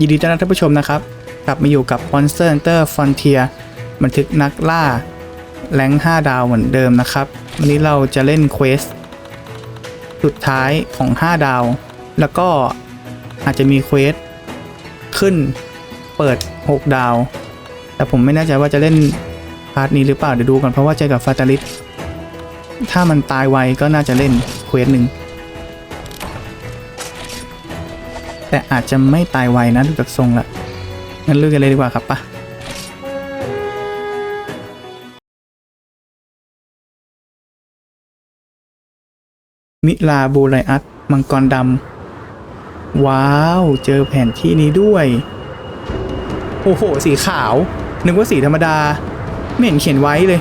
ยินดีต้อนรับท่านผู้ชมนะครับ กลับมาอยู่กับ Monster Hunter Frontier บันทึกนักล่า แรง5ดาวเหมือนเดิมนะครับ วันนี้เราจะเล่นเควสสุดท้ายของ 5 ดาว แล้วก็อาจจะมีเควสขึ้นเปิด 6 ดาว แต่ผมไม่แน่ใจว่าจะเล่นพาร์ทนี้หรือเปล่า เดี๋ยวดูก่อนเพราะว่าเจอกับฟาตาลิสถ้ามันตายไวก็น่าจะเล่นเควสหนึ่ง แต่อาจจะไม่ตายไวนะดูจากทรงละงั้นลุยกันเลยดีกว่าครับปะมิลาบูไลอัสมังกรดำ ว้าว เจอแผนที่นี้ด้วย โอ้โห สีขาว นึกว่าสีธรรมดา ไม่เห็นเขียนไว้เลย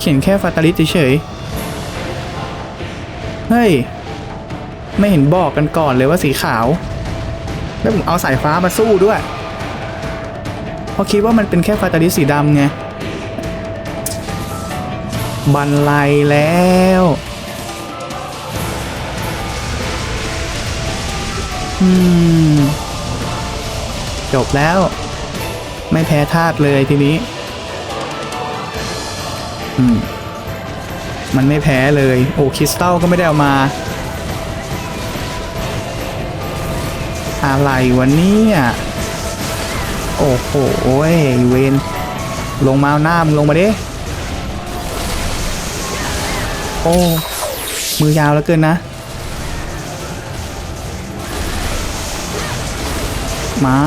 เขียนแค่ฟาตาลิสเฉยเฮ้ย ไม่เห็นบอกกันก่อนเลยว่าสีขาว แล้วผมเอาสายฟ้ามาสู้ด้วย เพราะคิดว่ามันเป็นแค่ฟาตาลิสสีดำไง บันไลแล้ว อืม จบแล้ว ไม่แพ้ธาตุเลยทีนี้ อืม มันไม่แพ้เลย โอ้คริสตัลก็ไม่ได้เอามา อะไรวะเนี่ยโอ้โหเวนลงมาหน้ามึงลงมาดิโอ้มือยาวแล้วเกินนะ มา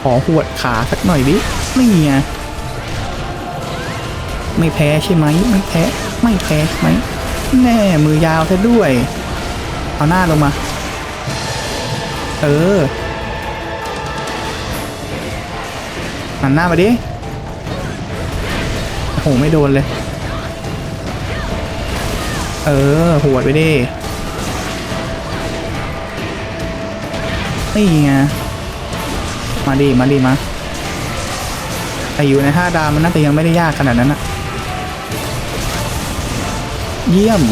ขอหวดขาสักหน่อยดิไม่ไงไม่แพ้ใช่ไหมไม่แพ้ ไม่แพ้ใช่ไหมแน่มือยาวซะด้วย เอาหน้าลงมา เออหันหน้ามาดิโอ้โหไม่โดนเลย เออหวดไปดินี่ไงมาดิมาดิมาแต่อยู่ในห้าดาวมันน่าจะยังไม่ได้ยากขนาดนั้นอะเยี่ยม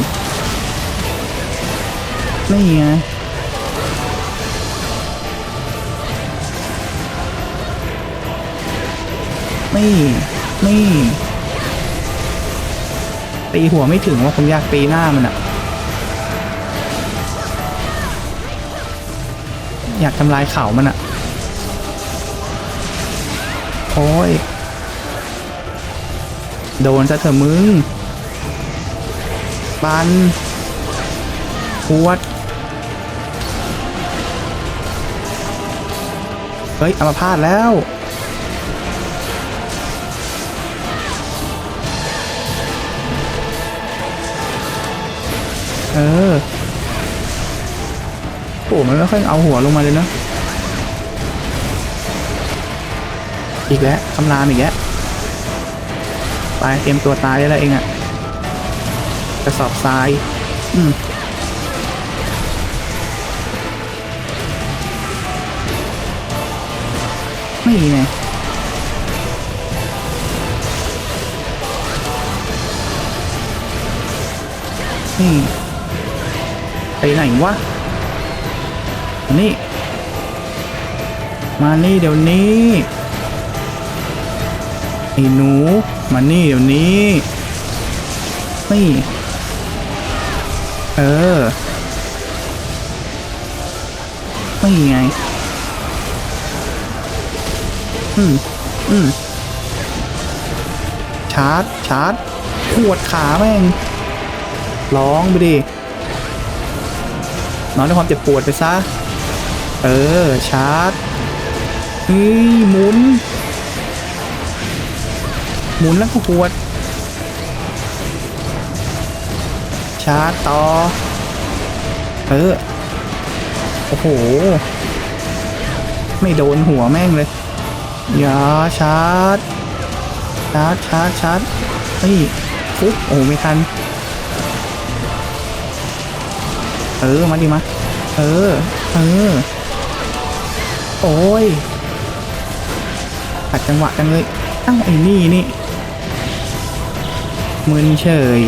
นี่ไง นี่ นี่ ตีหัวไม่ถึงว่าผมอยากตีหน้ามันอะอยากทำลายเข่ามันอะโอ้ย โดนซะเถอะมึงปันพวด เฮ้ยเอามาพลาดแล้ว เออโอ้มันไม่ค่อยเอาหัวลงมาเลยนะ อีกแล้วคำรามอีกแล้วไปเตรียมตัวตายได้แล้วเองอะกระสอบทราย อืมไม่ไงนี่ ไปไหนวะนี่มานี่เดี๋ยวนี้ไอ้หนู มานี่เดี๋ยวนี้นี่เออไม่ไง อืม อืม ชาร์จ ชาร์จ ขวดขาแม่ง ร้องไปดิ นอนด้วยความเจ็บปวดไปซะ เออ ชาร์จเฮ้ยหมุน หมุนแล้วก็ขวด ชาร์จต่อ เออ โอ้โห ไม่โดนหัวแม่งเลย อย่าชาร์จ ชาร์จ ชาร์จ ชาร์จเฮ้ยฟุบโอ้ไม่ทัน ออมาดิมา เออ เออ โอ้ยขัดจังหวะจังเลยอ้าวไอ้นี่นี่มึนเฉย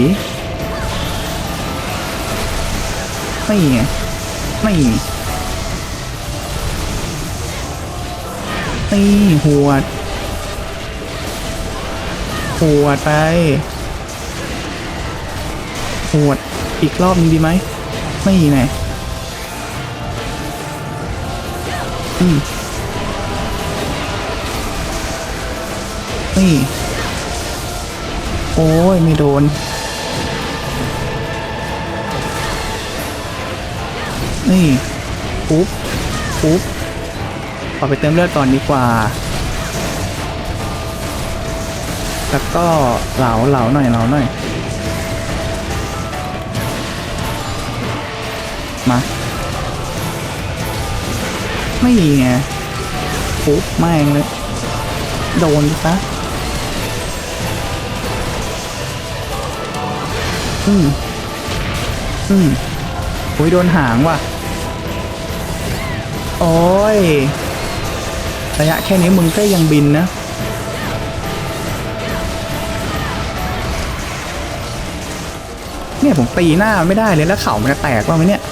ไม่ไงไม่นี่หัวดหัวดไปหัวดอีกรอบนึงดีไหม ไม่ไงอืมนี่ โอ้ย ไม่โดน นี่ปุ๊บปุ๊บขอไปเติมเลือดก่อนดีกว่า แล้วก็เหลาเหลาหน่อยเหลาหน่อย ไม่ไงปุ๊บแม่งเลยโดนซะอืมอืมโอ้ยโดนหางว่ะ โอ้ยระยะแค่นี้มึงก็ยังบินนะ เนี่ยผมตีหน้ามันไม่ได้เลยแล้วเข่ามันจะแตกว่าไหมเนี่ย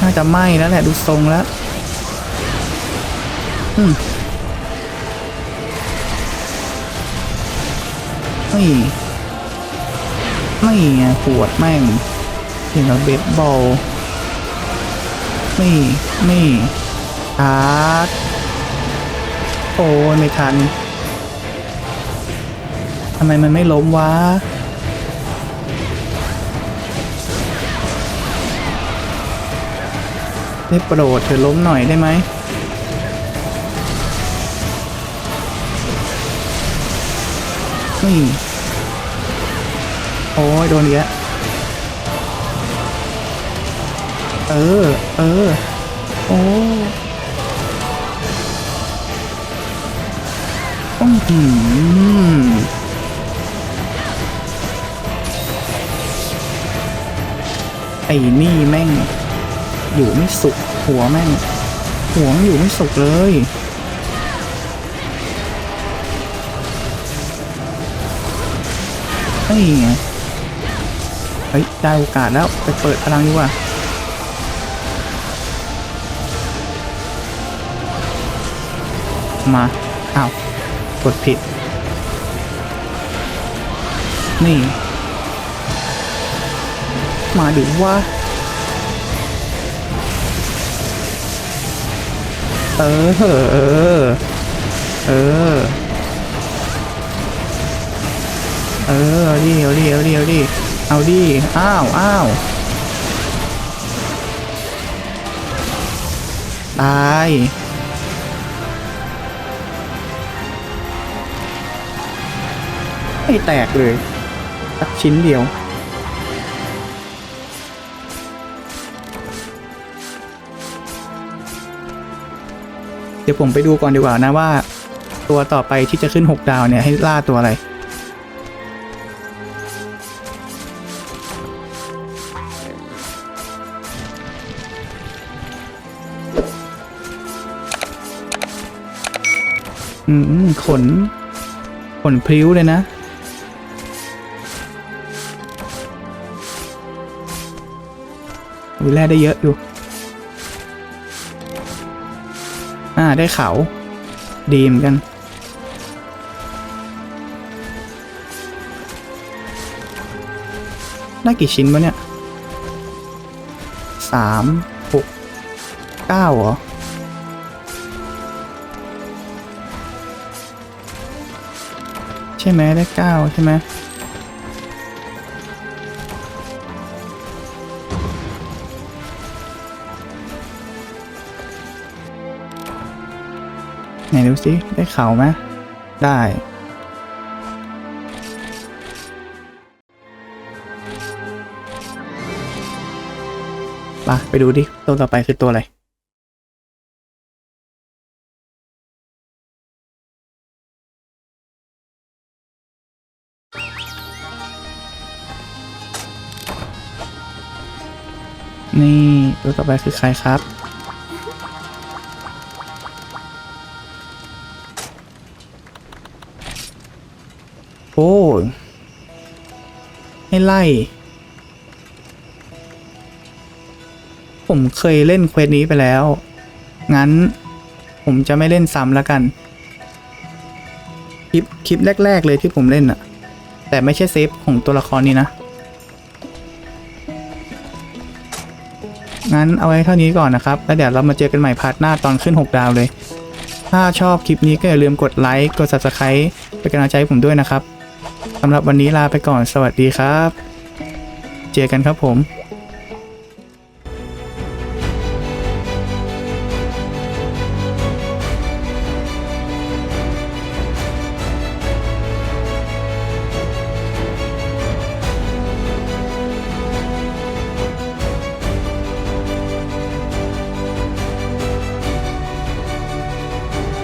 น่าจะไหม้แล้วแหละดูทรงแล้ว อืมนี่ไม่ไงปวดแม่งเห็นแล้วเบสบอลนี่นี่ชาร์จโอ้ยไม่ทันทำไมมันไม่ล้มวะได้โปรดเธอล้มหน่อยได้ไหม นี่โอ้ยโดนอีกแล้วเออ เออ โอ้ต้องหืมไอ้นี่แม่ง อยู่ไม่สุกหัวแม่ง หัวมอยู่ไม่สุกเลย นี่ไงเฮ้ยได้โอกาสแล้วไปเปิดพลังดีกว่ามาอ้าวกดผิด นี่ มาดูว่าเออ เออ เออ เออเอาดิเอาดิเอาดิเอาดิเอาดิอ้าวอ้าวตายไม่แตกเลยสักชิ้นเดียว เดี๋ยวผมไปดูก่อนดีกว่านะว่า ตัวต่อไปที่จะขึ้น 6 ดาวเนี่ยให้ล่าตัวอะไร อืมขน ขนพริ้วเลยนะวิแร่ได้เยอะอยู่ อ่า ได้เขา ดีเหมือนกัน ได้กี่ชิ้นวะเนี่ย สาม หก เก้าเหรอ ช่ไหมได้เก้าใช่ไหมไหนดูสิได้เขาไหมได้มาไปดูดิ ตัวต่อไปคือตัวอะไร ตัวต่อไปคือใครครับ โอ้ให้ไล่ ผมเคยเล่นเควสนี้ไปแล้ว งั้นผมจะไม่เล่นซ้ำแล้วกัน คลิป คลิปแรก ๆ เลยที่ผมเล่นอะแต่ไม่ใช่เซฟของตัวละครนี้นะ งั้นเอาไว้เท่านี้ก่อนนะครับ แล้วเดี๋ยวเรามาเจอกันใหม่พาร์ทหน้าตอนขึ้น 6 ดาวเลย ถ้าชอบคลิปนี้ก็อย่าลืมกดไลค์กด subscribe เป็นกำลังใจให้ผมด้วยนะครับสำหรับวันนี้ลาไปก่อนสวัสดีครับ เจอกันครับผม